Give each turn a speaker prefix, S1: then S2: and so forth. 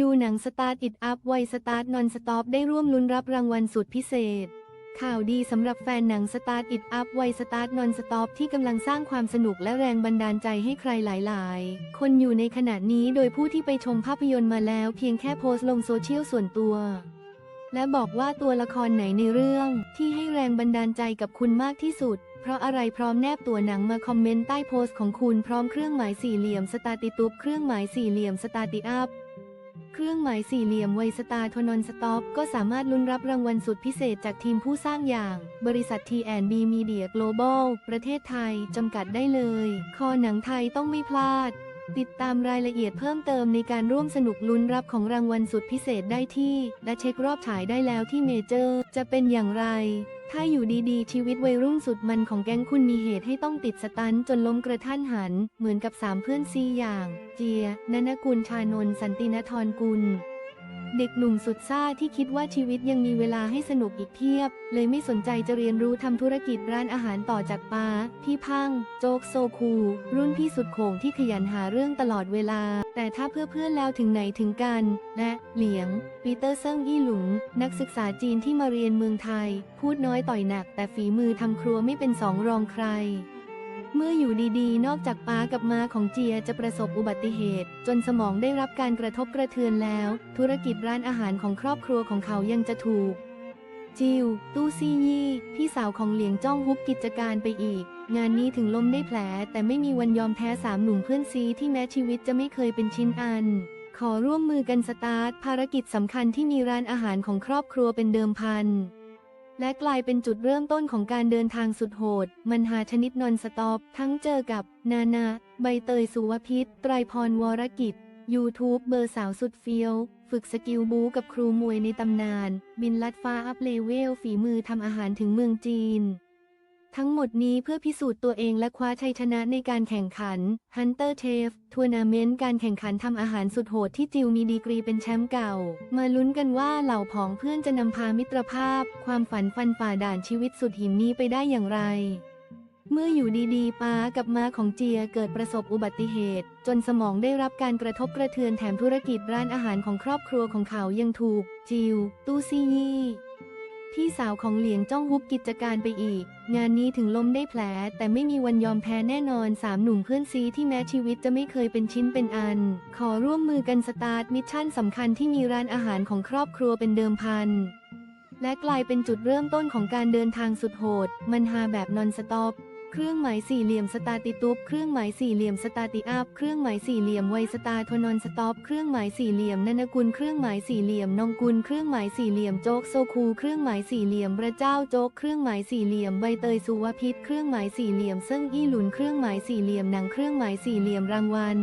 S1: ดูหนังสตาร์ทอิดอัพไวสตาร์ทนอนสต็อปได้ร่วมลุ้นรับรางวัลสุดพิเศษ ข่าวดีสำหรับแฟนหนังสตาร์ทอิดอัพไวสตาร์ทนอนสต็อปที่กำลังสร้างความสนุกและแรงบันดาลใจให้ใครหลาย ๆ คนอยู่ในขณะนี้โดยผู้ที่ไปชมภาพยนตร์มาแล้วเพียงแค่โพสต์ลงโซเชียลส่วนตัว และบอกว่าตัวละครไหนในเรื่อง ที่ให้แรงบันดาลใจกับคุณมากที่สุด เพราะอะไรพร้อมแนบตัวหนังมาคอมเมนต์ใต้โพสต์ของคุณพร้อมเครื่องหมายสี่เหลี่ยมสตาติตุบเครื่องหมายสี่เหลี่ยมสตาติอัพ เครื่องหมายสี่เหลี่ยมไวสตาร์ทนอนสต็อปก็สามารถลุ้นรับรางวัลสุดพิเศษจากทีมผู้สร้างอย่าง บริษัท T&B Media Global ประเทศไทย จำกัดได้เลย คอหนังไทยต้องไม่พลาด ติดตามรายละเอียดเพิ่มเติมในการร่วมสนุกลุ้นรับของรางวัลสุดพิเศษได้ที่และเช็ครอบฉายได้แล้วที่เมเจอร์ จะเป็นอย่างไร ถ้าอยู่ดีๆ ชีวิตวัยรุ่นสุดมันของแก๊งคุณมีเหตุให้ต้องติดสตันจนล้มกระทันหัน เหมือนกับสามเพื่อนซีอย่าง เจีย นนกุลชานนสันตินทรกุล เด็กหนุ่มสุดซ่าที่คิดว่าชีวิตยังมีเวลาให้สนุกอีกเทียบ เลยไม่สนใจจะเรียนรู้ทำธุรกิจร้านอาหารต่อจากป้า พี่พัง โจกโซคู รุ่นพี่สุดโขงที่ขยันหาเรื่องตลอดเวลา แต่ถ้าเพื่อเพื่อนแล้วถึงไหนถึงกัน และเหลียง ปีเตอร์เซิงอี้หลุง นักศึกษาจีนที่มาเรียนเมืองไทย พูดน้อยต่อยหนัก แต่ฝีมือทำครัวไม่เป็นสองรองใคร เมื่ออยู่ดีๆ นอกจากป้ากับมาของเจียจะประสบอุบัติเหตุ จนสมองได้รับการกระทบกระเทือนแล้ว ธุรกิจร้านอาหารของครอบครัวของเขายังจะถูก จิว ตู้ซี่ยี่ พี่สาวของเหลียงจ้องฮุบกิจการไปอีก งานนี้ถึงล้มได้แผล แต่ไม่มีวันยอมแพ้สามหนุ่มเพื่อนซีที่แม้ชีวิตจะไม่เคยเป็นชิ้นอัน ขอร่วมมือกันสตาร์ทภารกิจสำคัญที่มีร้านอาหารของครอบครัวเป็นเดิมพัน และกลายเป็นจุดเริ่มต้นของการเดินทางสุดโหด มันหาชนิดนอนสต็อป ทั้งเจอกับ นานา ใบเตยสุวพิษ ไตรพรวรกิจ YouTube เบอร์สาวสุดเฟี้ยว ฝึกสกิลบูกับครูมวยในตำนาน บินลัดฟ้าอัพเลเวลฝีมือทำอาหารถึงเมืองจีน ทั้งหมดนี้เพื่อพิสูจน์ตัวเองและคว้าชัยชนะในการแข่งขัน Hunter Chef ทัวร์นาเมนต์การแข่งขันทำอาหารสุดโหดที่จิวมีดีกรีเป็นแชมป์เก่า มาลุ้นกันว่าเหล่าผองเพื่อนจะนำพามิตรภาพ ความฝันฟันฝ่าด่านชีวิตสุดหินนี้ไปได้อย่างไร เมื่ออยู่ดีๆ ป้ากับม้าของเจียเกิดประสบอุบัติเหตุ จนสมองได้รับการกระทบกระเทือนแถมธุรกิจร้านอาหารของครอบครัวของเขายังถูก จิว ตู้ซี่ยี่ พี่สาวของเหลียงจ้องฮุบกิจการไปอีก งานนี้ถึงล้มได้แผล แต่ไม่มีวันยอมแพ้แน่นอนสามหนุ่มเพื่อนซีที่แม้ชีวิตจะไม่เคยเป็นชิ้นเป็นอัน ขอร่วมมือกันสตาร์ทมิชชั่นสำคัญที่มีร้านอาหารของครอบครัวเป็นเดิมพัน และกลายเป็นจุดเริ่มต้นของการเดินทางสุดโหด มันฮาแบบนอนสต็อป เครื่องหมายสี่เหลี่ยมสตาติตุปเครื่องหมายสี่เหลี่ยมสตาติอัพเครื่องหมายสี่เหลี่ยมไวสตาโทนอนสต็อปเครื่องหมายสี่เหลี่ยมนันกุลเครื่องหมายสี่เหลี่ยมนองกุลเครื่องหมายสี่เหลี่ยมโจ๊กโซคูเครื่องหมายสี่เหลี่ยมพระเจ้าโจ๊กเครื่องหมายสี่เหลี่ยมใบเตยสุวพิษเครื่องหมายสี่เหลี่ยมซึ่งอี้หลุนเครื่องหมายสี่เหลี่ยมหนังเครื่องหมายสี่เหลี่ยมรางวัล